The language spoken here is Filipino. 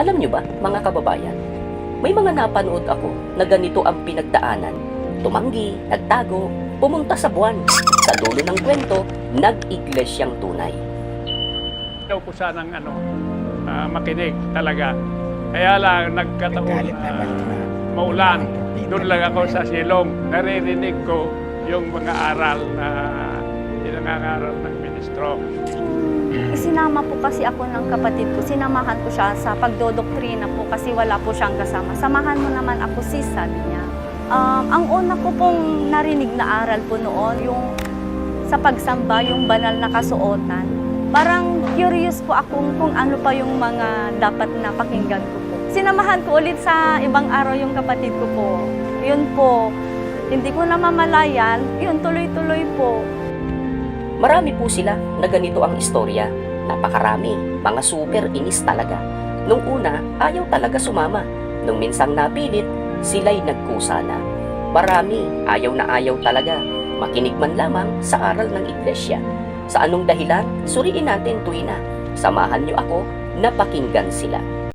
Alam nyo ba, mga kababayan, may mga napanood ako na ganito ang pinagdaanan. Tumanggi, nagtago, pumunta sa buwan. Sa dulo ng kwento, nag-iglesyang tunay. daw ko sanang ano, ah, makinig talaga. Kaya lang nagkataon na. maulan. Doon lang ako sa silong. Naririnig ko yung mga aral na pinangangaral ng ministro. Isinama po kasi ako ng kapatid ko. Sinamahan ko siya sa pagdodoktrina po kasi wala po siyang kasama. Samahan mo naman ako sis, sabi niya. Um, ang una ko pong narinig na aral po noon, yung sa pagsamba, yung banal na kasuotan. Parang curious po ako kung ano pa yung mga dapat na pakinggan ko po. Sinamahan ko ulit sa ibang araw yung kapatid ko po. Yun po, hindi ko na mamalayan, yun tuloy-tuloy po. Marami po sila na ganito ang istorya. Napakarami, mga super inis talaga. Nung una, ayaw talaga sumama. Nung minsang napilit, sila'y nagkusa na. Marami, ayaw na ayaw talaga. Makinig man lamang sa aral ng iglesia. Sa anong dahilan, suriin natin tuwina. Samahan niyo ako na pakinggan sila.